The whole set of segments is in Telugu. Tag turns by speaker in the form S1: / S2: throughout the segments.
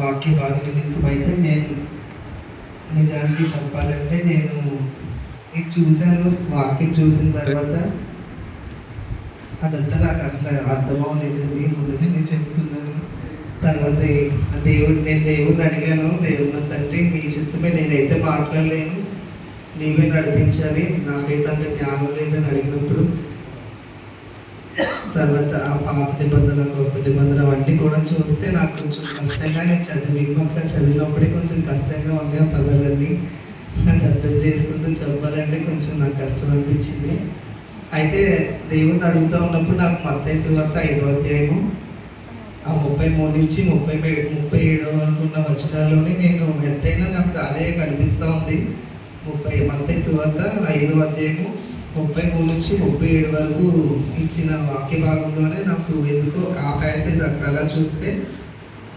S1: వాక్య భాగ అయితే నేను నిజానికి చెప్పాలంటే నేను ఇది చూశాను వాక్యం చూసిన తర్వాత అదంతా నాకు అసలు అర్థం అవ్వలేదండి ముందుగా నేను చెప్తున్నాను. తర్వాత దేవుడు నేను దేవుడిని అడిగాను. దేవుడిని తండ్రి నీ చిత్తమే నేనైతే మాట్లాడలేను. నీవే నడిపించాలి. నాకైతే అంత జ్ఞానం లేదని అడిగినప్పుడు తర్వాత ఆ పాత నిబంధన కొత్త నిబంధన అవన్నీ కూడా చూస్తే నాకు కొంచెం కష్టంగా నేను చదివి మొక్క చదివినప్పుడే కొంచెం కష్టంగా ఉండే ఆ పదాలన్నీ నాకు అర్థం చేసుకుంటూ చెప్పాలంటే కొంచెం నాకు కష్టం అనిపించింది. అయితే దేవుడిని అడుగుతూ ఉన్నప్పుడు నాకు మత్తయి వార్త ఐదో అధ్యాయము ఆ ముప్పై మూడు నుంచి ముప్పై ముప్పై ఏడో వరకు ఉన్న వచనాల్లోనే నేను ఎంతైనా నాకు అదే కనిపిస్తూ ఉంది. ముప్పై మత్తయి సువార్త ఐదో అధ్యాయము ముప్పై మూడు నుంచి ముప్పై ఏడు వరకు ఇచ్చిన వాక్య భాగంలోనే నాకు ఎందుకో ఆ ప్యాసేజ్ అక్కడ అలా చూస్తే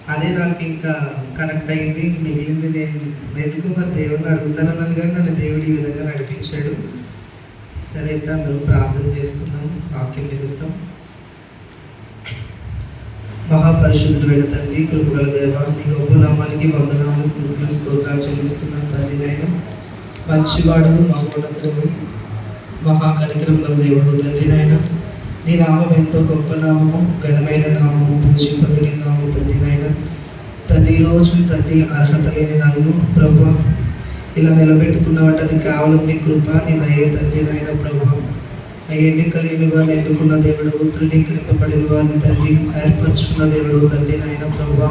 S1: అదే నాకు ఇంకా కనెక్ట్ అయింది. మిగిలింది నేను ఎందుకు మరి దేవుడిని అడుగుతానన్నాను కానీ నన్ను దేవుడు ఈ విధంగా నడిపించాడు. సరే అయితే అందరూ ప్రార్థన చేసుకున్నాం వాక్యం నిమిత్తం మహాపరిశుద్ధుడు వెళ్ళ తండ్రి కృపగల దేవ మీ గొప్ప నామానికి వందనాలు స్థుతులు స్తోత్రాలు చెల్లిస్తున్నాను తండ్రి నైనా మంచివాడు మహోన్నతుడు మహా మహాకనికరంలో దేవుడు తండ్రి నాయన. నీ నామం ఎంతో గొప్ప నామము ఘనమైన నామము పూజింపదగిన నామము తండ్రి నాయన. తండ్రి రోజు తండ్రి అర్హత లేని నన్ను ప్రభు ఇలా నిలబెట్టుకున్నవంటే అది కేవలం నీ కృప నీ దయ తండ్రి నాయన ప్రభు. ఆ ఎన్నిక లేని వారిని ఎన్నుకున్న దేవుడు తృణీకరింపబడిన వారిని తండ్రి ఏర్పరచుకున్న దేవుడు తండ్రి నాయన ప్రభు.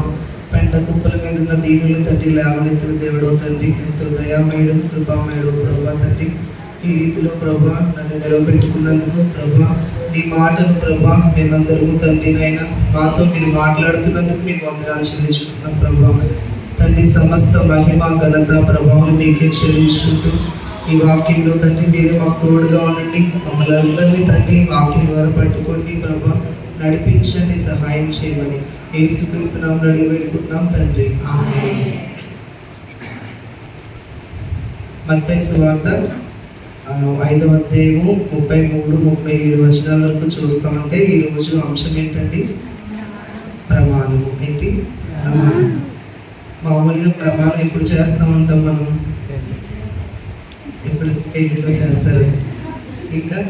S1: పెంట కుప్పల మీద ఉన్న దీనులు తండ్రి లేవనెత్తిన దేవుడు తండ్రి. ఎంతో దయామయుడు కృపామయుడు ప్రభా తండ్రి. ఈ రీతిలో ప్రభా నన్ను నిలబెట్టుకున్నందుకు ప్రభా నీ మాటను ప్రభా మేమందరము తండ్రినైనా మాతో మీరు మాట్లాడుతున్నందుకు మీకు వందనాలు చెల్లించుకుంటున్నాం ప్రభా. తండ్రి సమస్త మహిమ ఘనత ప్రభావం మీకే చెల్లించుకుంటూ ఈ వాక్యంలో తండ్రి మీరే మాకు తోడుగా ఉండండి. మమ్మల్ని అందరినీ తండ్రి వాక్యం ద్వారా పట్టుకోండి ప్రభా. నడిపించండి సహాయం చేయమని ఏసుక్రీస్తున్నాం అడిగి వేడుకుంటున్నాం తండ్రి. ఆమె మత్తైసు సువార్త. ఐదవ అధ్యాయము ముప్పై మూడు ముప్పై ఏడు వచనాల వరకు చూస్తామంటే ఈ రోజు అంశం ఏంటండి? ప్రమాణము. ఏంటి? ప్రమాణం. మామూలుగా ప్రమాణం ఎప్పుడు చేస్తూ ఉంటాం మనం? ఎప్పుడు పెళ్ళిలో చేస్తారు? ఇంకా?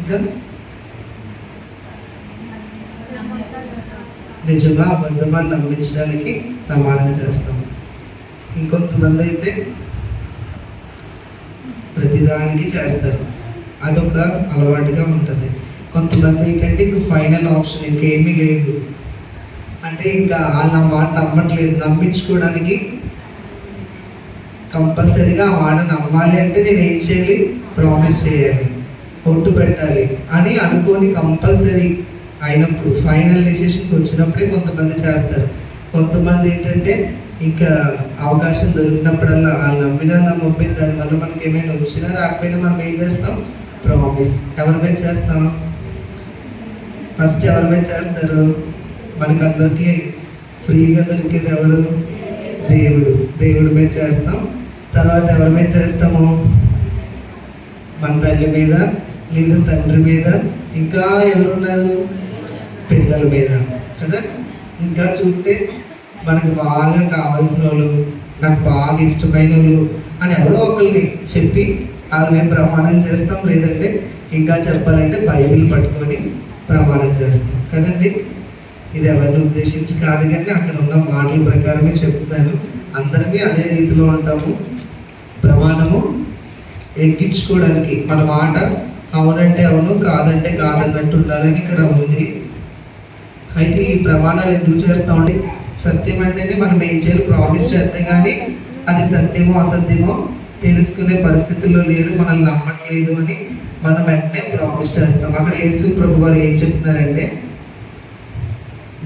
S1: ఇంకా? నిజంగా అబద్ధమని నమ్మించడానికి ప్రమాణం చేస్తాం. ఇంకొంతమంది అయితే ప్రతిదానికి చేస్తారు. అదొక అలవాటుగా ఉంటుంది. కొంతమంది ఏంటంటే ఇంక ఫైనల్ ఆప్షన్ ఇంకేమీ లేదు. అంటే ఇంకా వాళ్ళ మాట నమ్మట్లేదు. నమ్మించుకోవడానికి కంపల్సరీగా ఆ మాట నమ్మాలి అంటే నేను ఏం చేయాలి? ప్రామిస్ చేయాలి. ఒట్టు పెట్టాలి అని అనుకోని కంపల్సరీ అయినప్పుడు ఫైనల్ డెసిషన్కి వచ్చినప్పుడే కొంతమంది చేస్తారు. కొంతమంది ఏంటంటే ఇంకా అవకాశం దొరికినప్పుడల్లా వాళ్ళు నమ్మినా నమ్మకపోయిన దానివల్ల మనకి ఏమైనా వచ్చినా రాకపోయినా మనం ఏం చేస్తాం? ప్రామిస్ ఎవరి మీద చేస్తాం? ఫస్ట్ ఎవరి మీద చేస్తారు? మనకి అందరికీ ఫ్రీగా దొరికేది ఎవరు? దేవుడు. దేవుడి మీద చేస్తాం. తర్వాత ఎవరి మీద చేస్తాము? మన తల్లి మీద లేదా తండ్రి మీద. ఇంకా ఎవరున్నారు? పిల్లల మీద కదా? ఇంకా చూస్తే మనకు బాగా కావాల్సిన వాళ్ళు నాకు బాగా ఇష్టమైన వాళ్ళు అని ఎవరో ఒకరిని చెప్పి వాళ్ళు మేము ప్రమాణం చేస్తాం. లేదంటే ఇంకా చెప్పాలంటే బైబిల్ పట్టుకొని ప్రమాణం చేస్తాం. కదండి? ఇది ఎవరిని ఉద్దేశించి కాదు కానీ అక్కడ ఉన్న మాటల ప్రకారమే చెప్తున్నాను. అందరికీ అదే రీతిలో ఉంటాము. ప్రమాణము ఎక్కించుకోవడానికి మన మాట అవునంటే అవును కాదంటే కాదన్నట్టు ఉండాలని ఇక్కడ ఉంది. అయితే ఈ ప్రమాణాలు ఎందుకు చేస్తామండి సత్యం అంటేనే మనం ఏం చేయాలి ప్రామిస్ చేస్తే కానీ అది సత్యమో అసత్యమో తెలుసుకునే పరిస్థితుల్లో లేరు మనల్ని నమ్మట్లేదు అని మనం వెంటనే ప్రామిస్ చేస్తాం. అక్కడ యేసు ప్రభు వారు ఏం చెప్తున్నారంటే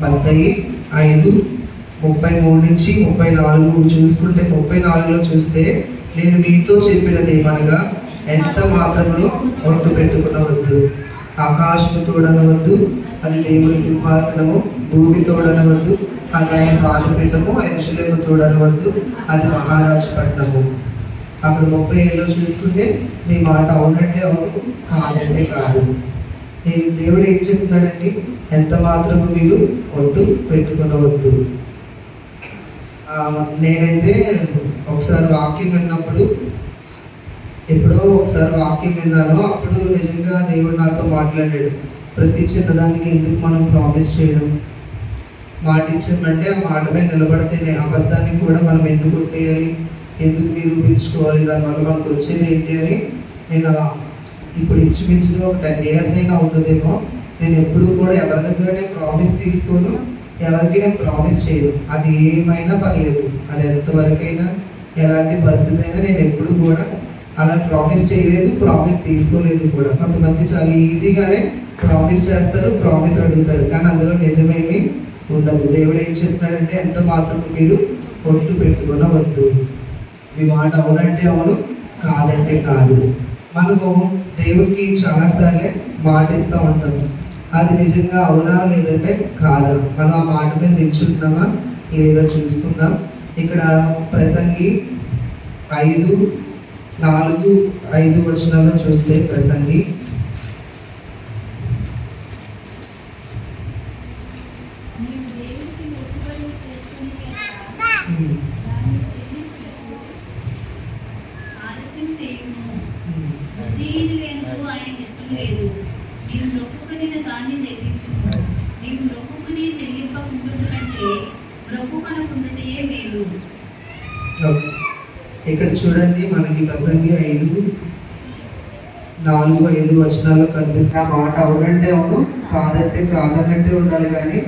S1: బద్దయి ఐదు ముప్పై మూడు నుంచి ముప్పై నాలుగు చూసుకుంటే ముప్పై నాలుగులో చూస్తే నేను మీతో చెప్పినది ఏమనగా ఎంత మాత్రమును ఒట్టు పెట్టుకునవద్దు. ఆకాశము తోడనవద్దు అది దేవుని సింహాసనము భూమి తోడనవద్దు అది ఆయన పాదపీఠము ఎరుషులేము తోడనవద్దు అది మహారాజు పట్టణము. అక్కడ ముప్పై ఏళ్ళలో చూసుకుంటే నీ మాట అవునంటే అవును కాదంటే కాదు. ఈ దేవుడు ఏం చెప్తున్నాడండి ఎంత మాత్రము మీరు ఒట్టు పెట్టుకునవద్దు. నేనైతే ఒకసారి వాక్యం విన్నప్పుడు ఎప్పుడో ఒకసారి వాక్యం విన్నాను అప్పుడు నిజంగా దేవుడు నాతో మాట్లాడాడు. ప్రతి చిన్నదానికి ఎందుకు మనం ప్రామిస్ చేయడం? మాట ఇచ్చామంటే ఆ మాట మీద నిలబడితేనే అబద్ధానికి కూడా మనం ఎందుకు కొట్టేయాలి? ఎందుకు నిరూపించుకోవాలి? దానివల్ల మనకు వచ్చేది ఏంటి అని నేను ఇప్పుడు ఇంచుమించుగా ఒక టెన్ ఇయర్స్ అయినా అవుతుందేమో. నేను ఎప్పుడు కూడా ఎవరి దగ్గర నేను ప్రామిస్ తీసుకోను ఎవరికి నేను ప్రామిస్ చేయను. అది ఏమైనా పర్లేదు. అది ఎంతవరకైనా ఎలాంటి పరిస్థితి అయినా నేను ఎప్పుడు కూడా అలా ప్రామిస్ చేయలేదు ప్రామిస్ తీసుకోలేదు కూడా. కొంతమంది చాలా ఈజీగానే ప్రామిస్ చేస్తారు ప్రామిస్ అడుగుతారు. కానీ అందులో నిజమేమి ఉండదు. దేవుడు ఏం చెప్తాడంటే ఎంత మాత్రం మీరు పొట్టు పెట్టుకునవద్దు. మీ మాట అవునంటే అవును కాదంటే కాదు. మనము దేవుడికి చాలాసార్లే మాట ఇస్తూ ఉంటాం. అది నిజంగా అవునా లేదంటే కాదా? మనం ఆ మాట మీద నిల్చుంటున్నామా లేదా చూసుకుందాం. ఇక్కడ ప్రసంగి ఐదు నాలుగు ఐదు వచనాల్లో చూస్తే ప్రసంగి.
S2: నీవు
S1: ఇక్కడ చూడండి మనకి ప్రసంగి ఐదు నాలుగు ఐదు వచనాల్లో కనిపిస్తున్న ఆ మాట అవునంటే అవును కాదంటే కాదన్నట్టే ఉండాలి కానీ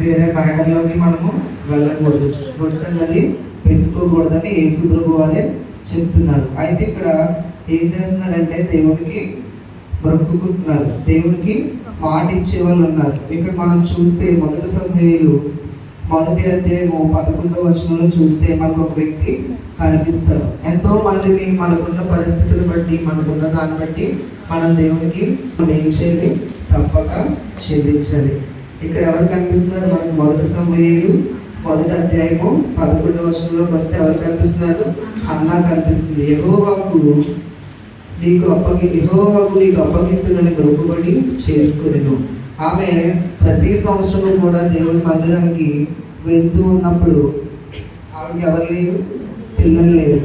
S1: వేరే మ్యాటర్లోకి మనము వెళ్ళకూడదు. రొట్టెన్నది పెట్టుకోకూడదని యేసు ప్రభు వారే చెప్తున్నారు. అయితే ఇక్కడ ఏం చేస్తున్నారంటే దేవునికి మొక్కుకుంటున్నారు దేవునికి మాట ఇచ్చే వాళ్ళు ఉన్నారు. ఇక్కడ మనం చూస్తే మొదటి సమయంలో మొదటి అధ్యాయము పదకొండవ వచనంలో చూస్తే మనకు ఒక వ్యక్తి కనిపిస్తారు ఎంతో మందిని మనకున్న పరిస్థితులు బట్టి మనకున్న దాన్ని బట్టి మనం దేవునికి మనం ఏం చేయాలి తప్పక చెల్లించాలి ఇక్కడ ఎవరు కనిపిస్తున్నారు? మనకు మొదటి సమయాలు మొదటి అధ్యాయము పదకొండవ వచనంలోకి వస్తే ఎవరు కనిపిస్తున్నారు? అన్న కనిపిస్తుంది. యెహోవాకు నీకు అప్పగి యెహోవాకు నీకు అప్పగిత్తునని మొక్కుబడి చేసుకునేను. ఆమె ప్రతి సంవత్సరం కూడా దేవుని మందిరానికి వెళ్తూ ఉన్నప్పుడు ఆవిడకి ఎవరు లేరు? పిల్లలు లేరు.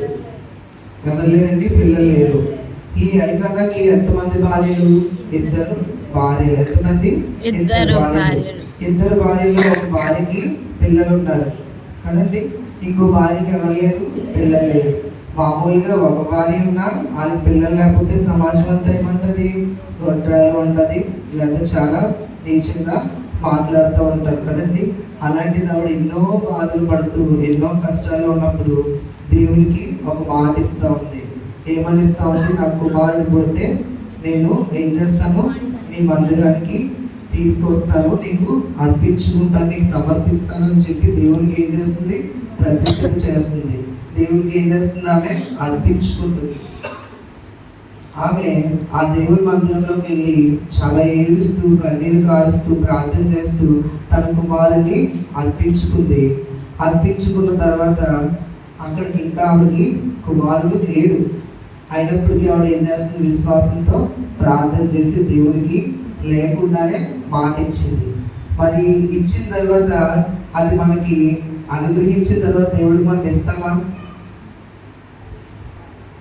S1: ఎవరు లేరండి? పిల్లలు లేరు. ఈ ఎల్కన్నాకి ఎంతమంది భార్యలు? ఇద్దరు భార్యలు. ఎంతమంది?
S3: ఇద్దరు భార్యలు.
S1: ఇద్దరు భార్యలు ఒక భార్యకి పిల్లలు ఉన్నారు. కదండి? ఇంకో భార్యకి ఎవరు లేరు? పిల్లలు లేరు. మామూలుగా ఒక భార్య ఉన్నా వాళ్ళ పిల్లలు లేకపోతే సమాజం అంతా ఏమంటుంది? గొడ్రాలు ఉంటుంది. ఇలాంటి చాలా నీచంగా మాట్లాడుతూ ఉంటారు కదండి. అలాంటిది ఆవిడ ఎన్నో బాధలు పడుతూ ఎన్నో కష్టాలు ఉన్నప్పుడు దేవునికి ఒక మాట ఇస్తూ ఉంది. ఏమని ఇస్తా ఉంది? నా కుమారుడు పుడితే నేను ఏం చేస్తాను? నీ మందిరానికి తీసుకొస్తాను. నీకు అర్పించుకుంటాను నీకు సమర్పిస్తాను అని చెప్పి దేవునికి ఏం చేస్తుంది? ప్రతిష్ఠిత చేస్తుంది. దేవునికి ఏం చేస్తుంది? ఆమె అర్పించుకుంటుంది. ఆమె ఆ దేవుని మందిరంలోకి వెళ్ళి చాలా ఏడుస్తూ కన్నీరు కారుస్తూ ప్రార్థన చేస్తూ తన కుమారుని అర్పించుకుంది. అర్పించుకున్న తర్వాత అక్కడికి ఇంకా ఆవిడకి కుమారుడు లేడు. అయినప్పటికీ ఆవిడ ఏం చేస్తుంది? విశ్వాసంతో ప్రార్థన చేసి దేవునికి లేకుండానే మాట ఇచ్చింది మరి ఇచ్చిన తర్వాత అది మనకి అనుగ్రహించిన తర్వాత దేవుడికి మనం ఇస్తామా?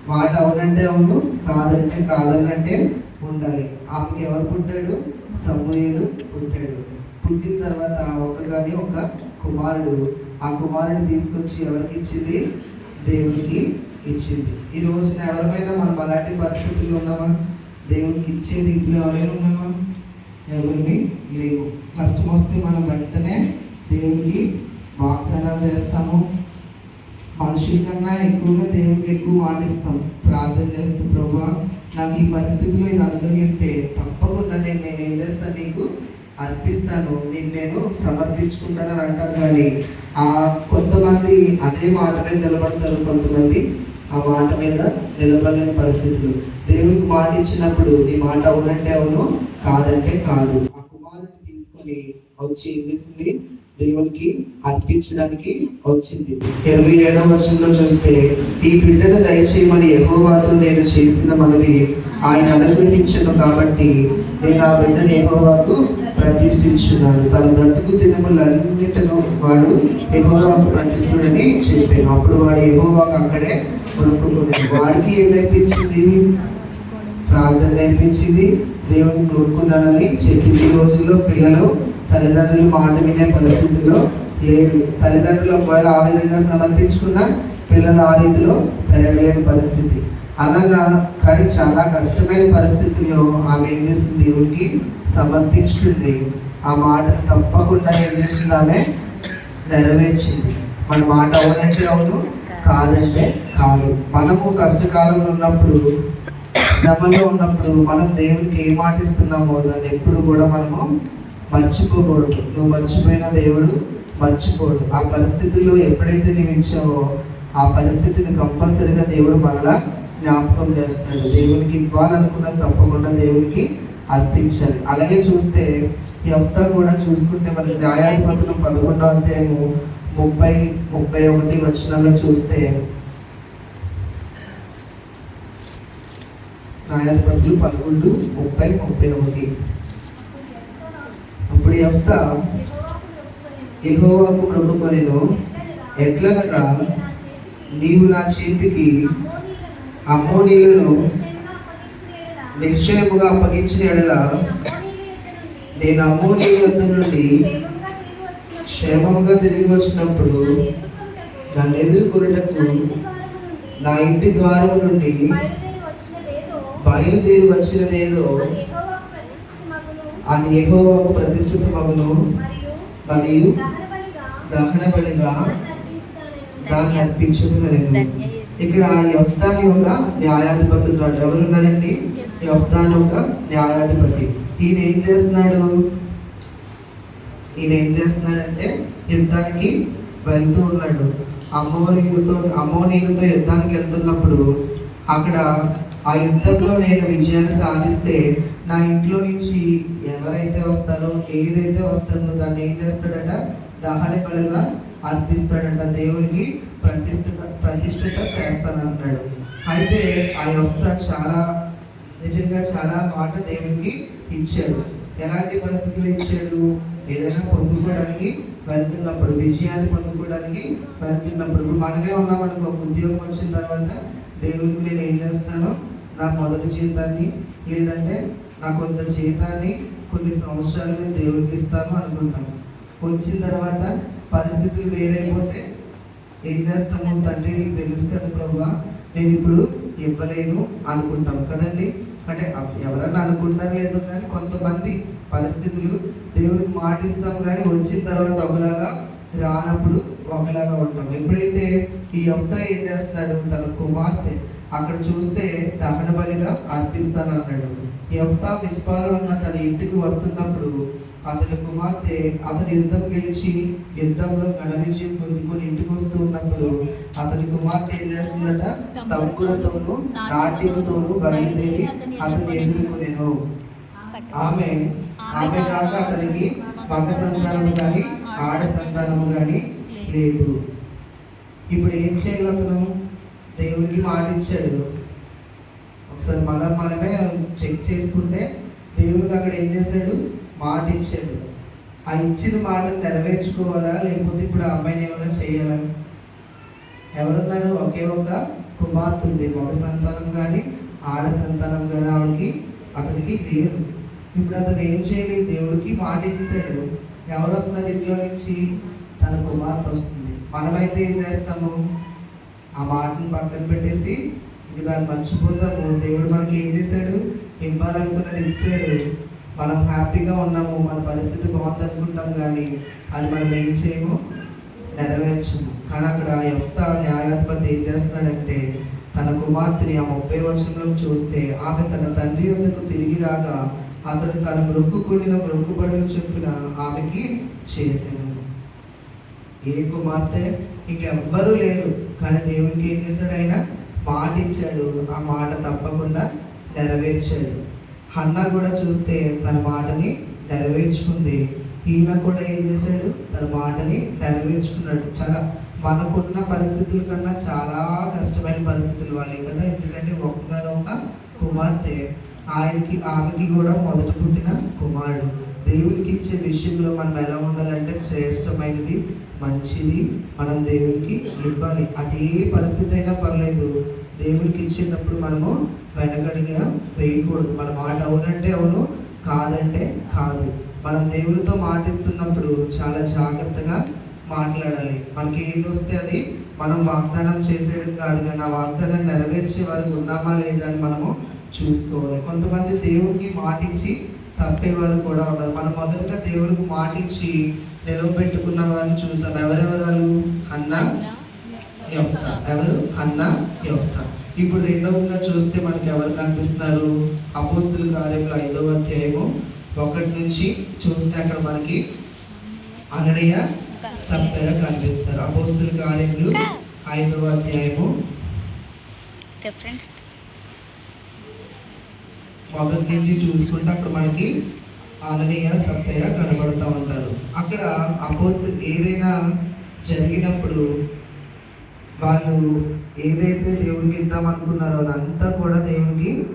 S1: మాట అవునంటే అవును కాదంటే కాదనంటే ఉండాలి. ఆమెకి ఎవరు పుట్టాడు? సమూహుడు పుట్టాడు. పుట్టిన తర్వాత ఒక కానీ ఒక కుమారుడు. ఆ కుమారుని తీసుకొచ్చి ఎవరికి ఇచ్చింది? దేవుడికి ఇచ్చింది. ఈ రోజున ఎవరిపైనా మనం అలాంటి పరిస్థితుల్లో ఉన్నామా? దేవునికి ఇచ్చే రీతిలో ఎవరైనా ఉన్నామా? ఎవరిని లేవు. కష్టం వస్తే మనం వెంటనే దేవునికి వాగ్దానాలు చేస్తాము. మనుషుల కన్నా ఎక్కువగా దేవునికి ఎక్కువ మాటిస్తాం ప్రార్థన చేస్తూ ప్రభా నాకు ఈ పరిస్థితిలో ఇది అనుగ్రహిస్తే తప్పకుండా నేను నేను ఏం చేస్తాను నీకు అర్పిస్తాను. నేను నేను సమర్పించుకుంటానని అంటారు. కానీ ఆ కొంతమంది అదే మాట మీద నిలబడతారు కొంతమంది. ఆ మాట మీద నిలబడలేని పరిస్థితులు. దేవునికి మాట ఇచ్చినప్పుడు నీ మాట అవునంటే అవును కాదంటే కాదు. ఆ కుమారుడిని తీసుకొని వచ్చి ఏం చేసింది దేవునికి అర్పించడానికి వచ్చింది. ఇరవై ఏడవ వర్షంలో చూస్తే ఈ బిడ్డను దయచేయమని యెహోవాతో నేను చేసిన మనవి ఆయన అనుగ్రహించను కాబట్టి నేను ఆ బిడ్డను యెహోవాకు ప్రతిష్ఠించున్నాను. తన బ్రతుకు దినములన్నిటిను వాడు యెహోవాకు ప్రతిష్ఠుడని చెప్పాను. అప్పుడు వాడు యెహోవాకు అక్కడే కొనుక్కున్నాడు. వాడికి ఏం నేర్పించింది? ప్రార్థన నేర్పించింది. దేవుని కొనుక్కున్నానని చెప్పింది ఈ రోజుల్లో పిల్లలు తల్లిదండ్రులు మాట వినే పరిస్థితిలో లేరు. తల్లిదండ్రులు ఒకవేళ ఆ విధంగా సమర్పించుకున్న పిల్లలు ఆ రీతిలో పెరగలేని పరిస్థితి. అలాగా కానీ చాలా కష్టమైన పరిస్థితుల్లో ఆమె ఏం చేస్తుంది? దేవునికి సమర్పించుకుంది ఆ మాటను తప్పకుండా ఏం చేస్తుంది ఆమె? నెరవేర్చింది. మన మాట అవునంటే అవును కాదంటే కాదు. మనము కష్టకాలంలో ఉన్నప్పుడు శ్రమలో ఉన్నప్పుడు మనం దేవునికి ఏ మాట ఇస్తున్నామో దాన్ని ఎప్పుడు కూడా మనము మర్చిపోకూడదు. నువ్వు మర్చిపోయిన దేవుడు మర్చిపోడు. ఆ పరిస్థితుల్లో ఎప్పుడైతే నువ్వు ఇచ్చావో ఆ పరిస్థితిని కంపల్సరిగా దేవుడు మరలా జ్ఞాపకం చేస్తాడు. దేవునికి ఇవ్వాలనుకున్నది తప్పకుండా దేవునికి అర్పించాలి. అలాగే చూస్తే ఎఫ్తా కూడా చూసుకుంటే మనకి న్యాయాధిపతులు పదకొండో అధ్యాయము ముప్పై ముప్పై ఒకటి వచనాల్లో చూస్తే న్యాయాధిపతులు పదకొండు ముప్పై ముప్పై ఒకటి. అప్పుడు యెఫ్తా ఇహోవాకు మొక్కుకొనెను ఎట్లనగా నీవు నా చేతికి అమ్మోనీలను నిశ్చయముగా అప్పగించిన ఎడల నేను అమ్మోనీ వద్ద నుండి క్షేమముగా తిరిగి వచ్చినప్పుడు నన్ను ఎదుర్కొనుటకు నా ఇంటి ద్వారం నుండి బయలుదేరి వచ్చినదేదో అది యెహోవాకు ప్రతిష్ఠిత మగును మరియు దహన బలిగా దాన్ని అర్పించుకున్న నేను ఇక్కడ యఫ్తాన్ యొక్క న్యాయాధిపతి ఉన్నాడు. ఎవరున్నారండి? యఫ్తాన్ యొక్క న్యాయాధిపతి. ఈయన ఏం చేస్తున్నాడు? ఈయన ఏం చేస్తున్నాడంటే యుద్ధానికి వెళ్తూ ఉన్నాడు. అమ్మోనీయులతో అమ్మోనీయులతో యుద్ధానికి వెళ్తున్నప్పుడు అక్కడ ఆ యుద్ధంలో నేను విజయాన్ని సాధిస్తే నా ఇంట్లో నుంచి ఎవరైతే వస్తారో ఏదైతే వస్తుందో దాన్ని ఏం చేస్తాడట? దహన బలుగా అర్పిస్తాడంట. దేవునికి ప్రతిష్ఠిత ప్రతిష్ఠిత చేస్తానంటాడు అయితే ఆ యొక్క చాలా నిజంగా చాలా మాట దేవునికి ఇచ్చాడు. ఎలాంటి పరిస్థితులు ఇచ్చాడు? ఏదైనా పొందుకోవడానికి వెళ్తున్నప్పుడు విజయాన్ని పొందుకోవడానికి వెళ్తున్నప్పుడు. ఇప్పుడు మనమే ఉన్నామనుకో ఉద్యోగం వచ్చిన తర్వాత దేవుడికి నేను ఏం చేస్తాను? నా మొదటి జీవితాన్ని లేదంటే నా కొంత జీతాన్ని కొన్ని సంవత్సరాలు నేను దేవుడికి ఇస్తాను అనుకుంటాం వచ్చిన తర్వాత పరిస్థితులు వేరైపోతే ఏం చేస్తాము? తండ్రి నీకు తెలుసు కదా ప్రభా నేను ఇప్పుడు ఇవ్వలేను అనుకుంటాం కదండి? అంటే ఎవరన్నా అనుకుంటారు లేదో కానీ కొంతమంది పరిస్థితులు దేవుడికి మాటిస్తాం కానీ వచ్చిన తర్వాత ఒకలాగా రానప్పుడు ఒకలాగా ఉంటాం. ఎప్పుడైతే ఈ అఫ్తా ఏం చేస్తాడు? తన కుమార్తె అక్కడ చూస్తే దహన బలిగా అర్పిస్తానన్నాడు. యఫ్తా మిస్పాలో ఉన్న తన ఇంటికి వస్తున్నప్పుడు అతని కుమార్తె అతని యుద్ధం గెలిచి యుద్ధంలో ఘన విజయం పొందుకొని ఇంటికి వస్తూ ఉన్నప్పుడు అతని కుమార్తె ఏం చేస్తుందట? తమ్ములతోనూ నాట్యముతోనూ బయలుదేరి అతన్ని ఎదుర్కొనేను. ఆమె ఆమె కాక అతనికి మగ సంతానం కానీ ఆడ సంతానము కానీ లేదు. ఇప్పుడు ఏం చేయాలి అతను? దేవుడికి మాట ఇచ్చాడు. ఒకసారి మనం మనమే చెక్ చేసుకుంటే దేవుడికి అక్కడ ఏం చేశాడు? మాట ఇచ్చాడు. ఆ ఇచ్చిన మాటను నెరవేర్చుకోవాలా? లేకపోతే ఇప్పుడు ఆ అమ్మాయిని ఏమైనా చేయాలా? ఎవరున్నారు? ఒకే ఒక కుమార్తె ఉంది. మగ సంతానం కానీ ఆడ సంతానం కానీ ఆవిడకి అతనికి లేరు ఇప్పుడు అతను ఏం చేయాలి? దేవుడికి మాట ఇచ్చాడు. ఎవరు వస్తున్నారు ఇంట్లో నుంచి? తన కుమార్తె వస్తుంది. మనమైతే ఏం చేస్తాము? ఆ మాటను పక్కన పెట్టేసి ఇక దాన్ని మర్చిపోతాము దేవుడు మనకి ఏం చేశాడు? ఇవ్వాలనుకున్నది ఇచ్చాడు. మనం హ్యాపీగా ఉన్నాము మన పరిస్థితి బాగుందనుకుంటాం కానీ అది మనం ఏం చేయము? నెరవేర్చము. కానీ అక్కడ ఎఫ్త న్యాయాధిపతి ఏం చేస్తాడంటే తన కుమార్తెని ఆ ముప్పై వర్షంలో చూస్తే ఆమె తన తండ్రి వద్దకు తిరిగి రాగా అతడు తన మృక్కుకొనిన మృక్కుబడులు చొప్పున ఆమెకి చేసాను ఏ కుమార్తె? ఇంకెవ్వరూ లేరు. కానీ దేవునికి ఏం చేశాడు ఆయన? మాట ఇచ్చాడు ఆ మాట తప్పకుండా నెరవేర్చాడు. హన్న కూడా చూస్తే తన మాటని నెరవేర్చుకుంది. ఈయన కూడా ఏం చేశాడు? తన మాటని నెరవేర్చుకున్నాడు. చాలా మనకున్న పరిస్థితుల కన్నా చాలా కష్టమైన పరిస్థితులు వాళ్ళే కదా. ఎందుకంటే ఒక్కగానొక్క కుమార్తె. ఆయనకి ఆమెకి కూడా మొదట పుట్టిన కుమారుడు. దేవుడికి ఇచ్చే విషయంలో మనం ఎలా ఉండాలంటే శ్రేష్టమైనది మంచిది మనం దేవుడికి ఇవ్వాలి. అదే పరిస్థితి అయినా పర్లేదు. దేవుడికి ఇచ్చేటప్పుడు మనము వెనకడిగా వేయకూడదు. మన మాట అవునంటే అవును కాదంటే కాదు. మనం దేవునితో మాటిస్తున్నప్పుడు చాలా జాగ్రత్తగా మాట్లాడాలి. మనకి ఏది వస్తే అది మనం వాగ్దానం చేసేయడం కాదు కానీ ఆ వాగ్దానం నెరవేర్చే వారికి ఉన్నామా లేదా అని మనము చూసుకోవాలి. కొంతమంది దేవుడికి మాటించి తప్పేవారు కూడా ఉన్నారు. మనం మొదటగా దేవుడికి మాటించి నిలవబెట్టుకున్న వారిని చూసాం. ఎవరెవరు వాళ్ళు? అన్నా యఫ్తా. ఎవరు? అన్నా యఫ్తా. ఇప్పుడు రెండవదిగా చూస్తే మనకి ఎవరు కనిపిస్తున్నారు? అపోస్తుల కార్యములు ఐదవ అధ్యాయము ఒకటి నుంచి చూస్తే అక్కడ మనకి అననీయ సప్పెర కనిపిస్తారు. అపోస్తుల కార్యములు ఐదవ అధ్యాయము మొదటి నుంచి చూసుకుంటే అక్కడ మనకి అననీయ సప్పేర కనబడుతూ ఉంటారు. అక్కడ అపోస్తు ఏదైనా జరిగినప్పుడు వాళ్ళు ఏదైతే దేవుడికి ఇద్దాం అనుకున్నారో అదంతా కూడా దేవుడికి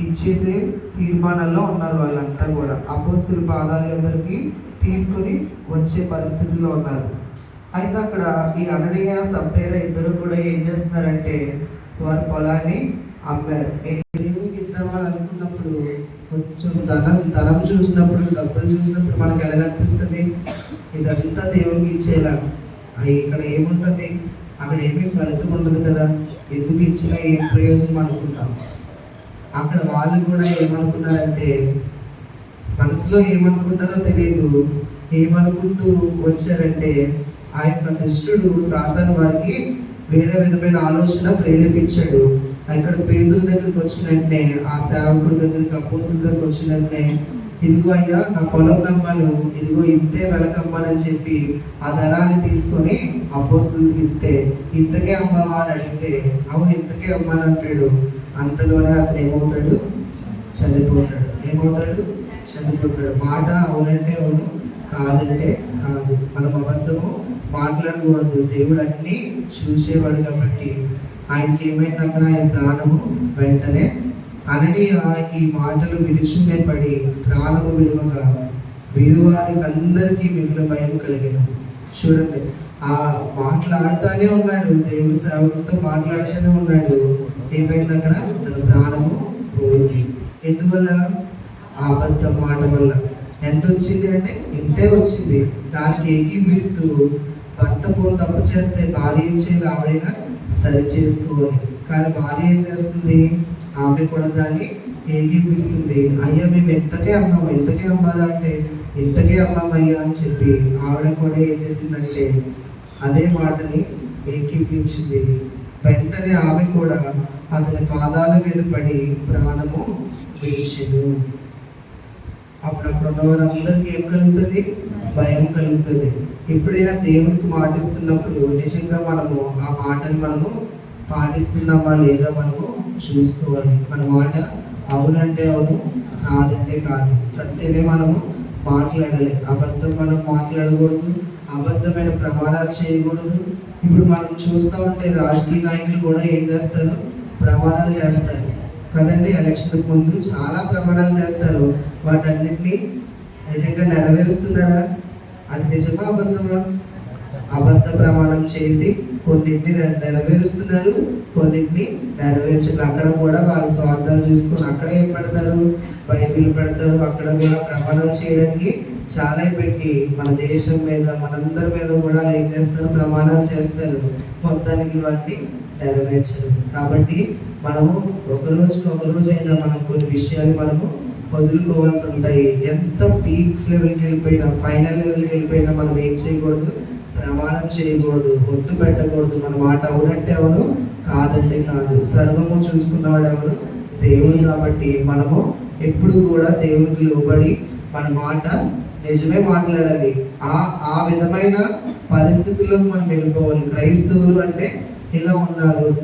S1: ఇచ్చేసే తీర్మానాల్లో ఉన్నారు వాళ్ళంతా కూడా. అపోస్తుల పాదాలు అందరికి తీసుకొని వచ్చే పరిస్థితుల్లో ఉన్నారు. అయితే అక్కడ ఈ అననీయ సప్పేర ఇద్దరు కూడా ఏం చేస్తున్నారంటే వారి పొలాన్ని అమ్మారు. ఏ- దేవుడికి ఇద్దామని అనుకున్నప్పుడు కొంచెం ధనం ధనం చూసినప్పుడు డబ్బులు చూసినప్పుడు మనకు ఎలా అనిపిస్తుంది ఇదంతా దేవునికి ఇచ్చేలా. ఇక్కడ ఏముంటుంది? అక్కడ ఏమీ ఫలితం ఉండదు కదా. ఎందుకు ఇచ్చినా ఏం ప్రయోజనం అనుకుంటాం. అక్కడ వాళ్ళు కూడా ఏమనుకున్నారంటే మనసులో ఏమనుకుంటారో తెలియదు. ఏమనుకుంటూ వచ్చారంటే ఆ యొక్క దుష్టుడు సాతాను వారికి వేరే విధమైన ఆలోచన ప్రేరేపించాడు. అక్కడ పేదల దగ్గరికి వచ్చిన వెంటనే ఆ సేవకుడి దగ్గరికి అపోసుల దగ్గరికి వచ్చిన వెంటనే ఇదిగో అయ్యా నా పొలం నమ్మను ఇదిగో ఇంతే వెలకమ్మనని చెప్పి ఆ ధనాన్ని తీసుకొని అపోస్తులకి ఇస్తే ఇంతకే అమ్మవా అని అడిగితే అవును ఇంతకే అమ్మాని అంటాడు. అంతలోనే అతను ఏమవుతాడు? చనిపోతాడు. ఏమవుతాడు? చనిపోతాడు. మాట అవునంటే అవును కాదంటే కాదు. మనం అబద్ధము మాట్లాడకూడదు. దేవుడు అన్ని చూసేవాడు కాబట్టి ఆయనకి ఏమైంది అక్కడ ఆయన ప్రాణము వెంటనే అనని ఈ మాటలు విడిచుండే పడి ప్రాణము విలువగా విలువారికి అందరికీ మిగులు భయం కలిగిన చూడండి ఆ మాట్లాడుతూనే ఉన్నాడు దేవుడి సేవకుడితో మాట్లాడుతూనే ఉన్నాడు. ఏమైంది అక్కడ? తన ప్రాణము పోయింది. ఎందువల్ల? అబద్ధం మాట వల్ల. ఎంత వచ్చింది అంటే ఇంతే వచ్చింది. దానికి ఏకీపిస్తూ భర్త పోను తప్పు చేస్తే భార్య ఏం చేయాలి ఆవిడైనా? సరి చేసుకోవాలి కానీ భార్య ఏం చేస్తుంది? ఆమె కూడా దాన్ని ఏకీపిస్తుంది అయ్యా మేము ఎంతకే అమ్మాము? ఎంతకే అమ్మాలంటే ఎంతకే అమ్మామయ్యా అని చెప్పి ఆవిడ కూడా ఏం చేసిందంటే అదే మాటని ఏకీపించింది వెంటనే ఆమె కూడా అతని పాదాల మీద పడి ప్రాణము విడిచెను అప్పుడు అక్కడ ఉన్న వారందరికీ ఏం కలుగుతుంది? భయం కలుగుతుంది. ఎప్పుడైనా దేవునికి మాటిస్తున్నప్పుడు నిజంగా మనము ఆ మాటను మనము పాటిస్తున్నామా లేదా మనము చూసుకోవాలి. మన మాట అవునంటే అవును కాదంటే కాదు. సత్యమే మనము మాట్లాడాలి. అబద్ధం మనం మాట్లాడకూడదు. అబద్ధమైన ప్రమాణాలు చేయకూడదు. ఇప్పుడు మనం చూస్తూ ఉంటే రాజకీయ నాయకులు కూడా ఏం చేస్తారు? ప్రమాణాలు చేస్తారు. కదండి ఎలక్షన్ ముందు చాలా ప్రమాణాలు చేస్తారు. వాటన్నింటినీ నిజంగా నెరవేరుస్తున్నారా? అది నిజమా అబద్ధమా? అబద్ధ ప్రమాణం చేసి కొన్నింటిని నెరవేరుస్తున్నారు కొన్నింటిని నెరవేర్చరు అక్కడ కూడా వాళ్ళ స్వార్థాలు చూసుకొని అక్కడ ఏం పెడతారు బైబిల్ పెడతారు అక్కడ కూడా ప్రమాణాలు చేయడానికి చాలా పెట్టి మన దేశం మీద మనందరి మీద కూడా ఏం చేస్తారు? ప్రమాణాలు చేస్తారు. మొత్తానికి వాటిని నెరవేర్చరు. కాబట్టి మనము ఒక రోజుకి ఒక రోజు అయినా మనం కొన్ని విషయాలు మనము వదులుకోవాల్సి ఉంటాయి. ఎంత పీక్స్ లెవెల్కి వెళ్ళిపోయినా ఫైనల్ లెవెల్కి వెళ్ళిపోయినా మనం ఏం చేయకూడదు? ప్రమాణం చేయకూడదు. ఒట్టు పెట్టకూడదు. మన మాట అవునంటే అవును కాదంటే కాదు. సర్వము చూసుకున్నవాడు ఎవరు? దేవుడు కాబట్టి మనము ఎప్పుడు కూడా దేవునికి లోబడి మన మాట నిజమే మాట్లాడాలి. ఆ ఆ విధమైన పరిస్థితుల్లో మనం వెళ్ళిపోవాలి. క్రైస్తవులు అంటే ఇలా ఉన్నారు.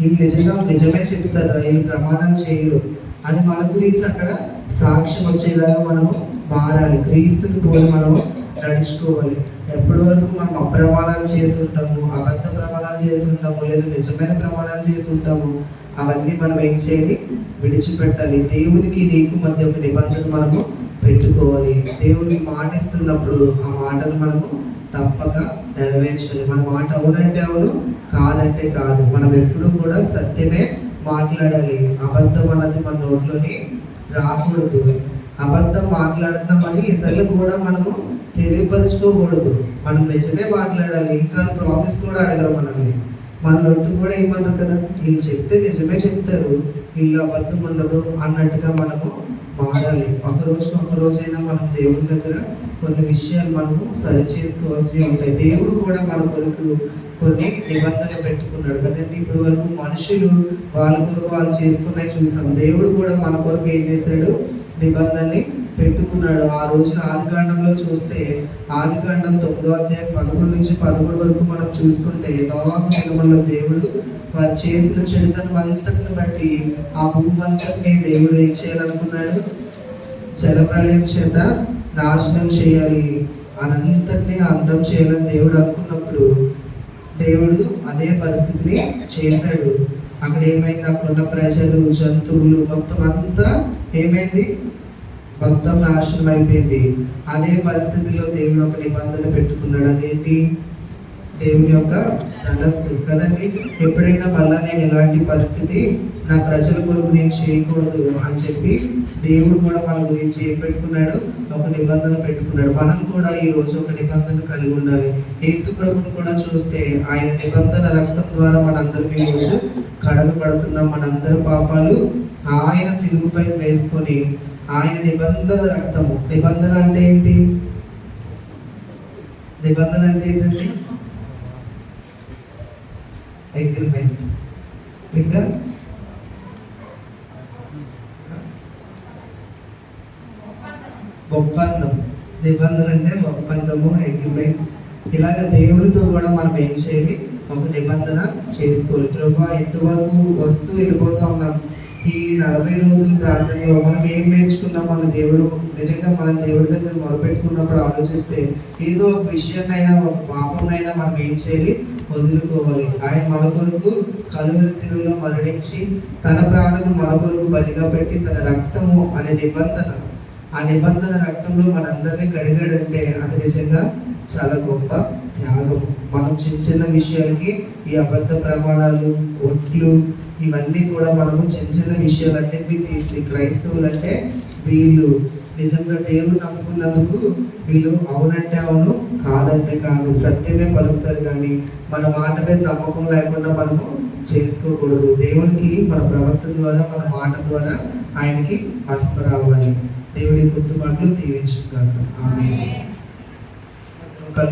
S1: వీళ్ళు నిజంగా నిజమే చెప్తారు? వీళ్ళు ప్రమాణాలు చేయరు. అది మన గురించి అక్కడ సాక్ష్యం వచ్చేలాగా మనము మారాలి. క్రీస్తుని పోలి మనము నడుచుకోవాలి. ఎప్పటి వరకు మనం అప్రమాణాలు చేసి ఉంటాము అబద్ధ ప్రమాణాలు చేసి ఉంటాము లేదా నిజమైన ప్రమాణాలు చేసి ఉంటాము అవన్నీ మనం ఏం చేయాలి? విడిచిపెట్టాలి. దేవునికి నీకు మధ్య ఒక నిబంధన మనము పెట్టుకోవాలి. దేవునికి మాట ఇస్తున్నప్పుడు ఆ మాటను మనము తప్పక నెరవేర్చాలి. మన మాట అవునంటే అవును కాదంటే కాదు. మనం ఎప్పుడూ కూడా సత్యమే మాట్లాడాలి. అబద్ధం అన్నది మన నోట్లోని రాకూడదు. అబద్ధం మాట్లాడతామని ఇతరులకు కూడా మనము తెలియపరచుకోకూడదు. మనం నిజమే మాట్లాడాలి. ఇంకా ప్రామిస్ కూడా అడగరు మనల్ని. మన నొట్టు కూడా ఏమన్నారు కదా? వీళ్ళు చెప్తే నిజమే చెప్తారు. వీళ్ళు అబద్ధం ఉండదు అన్నట్టుగా మనము మారాలి ఒక రోజు ఒక రోజైనా మనం దేవుని దగ్గర కొన్ని విషయాలు మనము సరి చేసుకోవాల్సినవి ఉంటాయి. దేవుడు కూడా మన కొరకు కొన్ని నిబంధనలు పెట్టుకున్నాడు కదండి. ఇప్పటి వరకు మనుషులు వాళ్ళ కొరకు వాళ్ళు చేసుకున్నాయి చూసాం. దేవుడు కూడా మన కొరకు ఏం చేశాడు? నిబంధనని పెట్టుకున్నాడు. ఆ రోజున ఆదికాండంలో చూస్తే ఆదికాండం తొమ్మిదో అధ్యాయం పదమూడు నుంచి పదమూడు వరకు మనం చూసుకుంటే నోవాహు దినములో దేవుడు వారు చేసిన చెడుతనం అంతటిని బట్టి ఆ భూమంతటిని దేవుడు ఏం చేయాలనుకున్నాడు? జలప్రలయం చేత నాశనం చేయాలి అనంతటిని అంతం చేయాలని దేవుడు అనుకున్నప్పుడు దేవుడు అదే పరిస్థితిని చేశాడు. అక్కడ ఏమైంది? అక్కడ ఉన్న ప్రజలు జంతువులు మొత్తం అంతా ఏమైంది? మొత్తం నాశనం అయిపోయింది. అదే పరిస్థితిలో దేవుడు ఒక నిబంధన పెట్టుకున్నాడు. అదేంటి? దేవుని యొక్క ధనస్సు కదండి? ఎప్పుడైనా మళ్ళా నేను ఇలాంటి పరిస్థితి నా ప్రజల కొరకు నేను చేయకూడదు అని చెప్పి దేవుడు కూడా మన గురించి ఏం పెట్టుకున్నాడు? ఒక నిబంధన పెట్టుకున్నాడు. మనం కూడా ఈ రోజు ఒక నిబంధన కలిగి ఉండాలి. యేసు ప్రభుని కూడా చూస్తే ఆయన నిబంధన రక్తం ద్వారా మనందరం ఈ రోజు కడగబడుతున్నాం మనందరి పాపాలు ఆయన సిలువుపై వేసుకొని ఆయన నిబంధన రక్తము. నిబంధన అంటే ఏంటి? నిబంధన అంటే ఏంటండి? అగ్రిమెంట్ ఇంకా? ఒప్పందం. నిబంధన అంటే ఒప్పందము అగ్రిమెంట్ ఇలాగ దేవుడితో కూడా మనం ఏం చేయాలి? ఒక నిబంధన చేసుకోవాలి. ప్రభా ఎంతవరకు వస్తూ వెళ్ళిపోతా ఉన్నాం? ఈ నలభై రోజుల ప్రార్థనలో మనం ఏం నేర్చుకున్నాం? మన దేవుడు నిజంగా మనం దేవుడి దగ్గర మొరపెట్టుకున్నప్పుడు ఆలోచిస్తే ఏదో ఒక విషయాన్నైనా ఒక పాపంనైనా మనం ఏం చేయాలి? వదులుకోవాలి. ఆయన మన కొరకు కలువరి శిలువలో మరణించి తన ప్రాణము మన కొరకు బలిగా పెట్టి తన రక్తము అనే నిబంధన ఆ నిబంధన రక్తంలో మనందరినీ కడిగాడంటే అది నిజంగా చాలా గొప్ప త్యాగం. మనం చిన్న చిన్న విషయాలకి ఈ అబద్ధ ప్రమాణాలు ఒట్లు ఇవన్నీ కూడా మనము చిన్న చిన్న విషయాలన్నింటినీ తీసి క్రైస్తవులు అంటే వీళ్ళు నిజంగా దేవుడు నమ్ముకున్నందుకు వీళ్ళు అవునంటే అవును కాదంటే కాదు సత్యమే పలుకుతారు కానీ మన మాట మీద నమ్మకం లేకుండా మనము చేసుకోకూడదు. దేవునికి మన ప్రవర్తన ద్వారా మన మాట ద్వారా ఆయనకి మహిమ రావాలి. దేవుడి గుర్తు దీవించుగాక ఆమె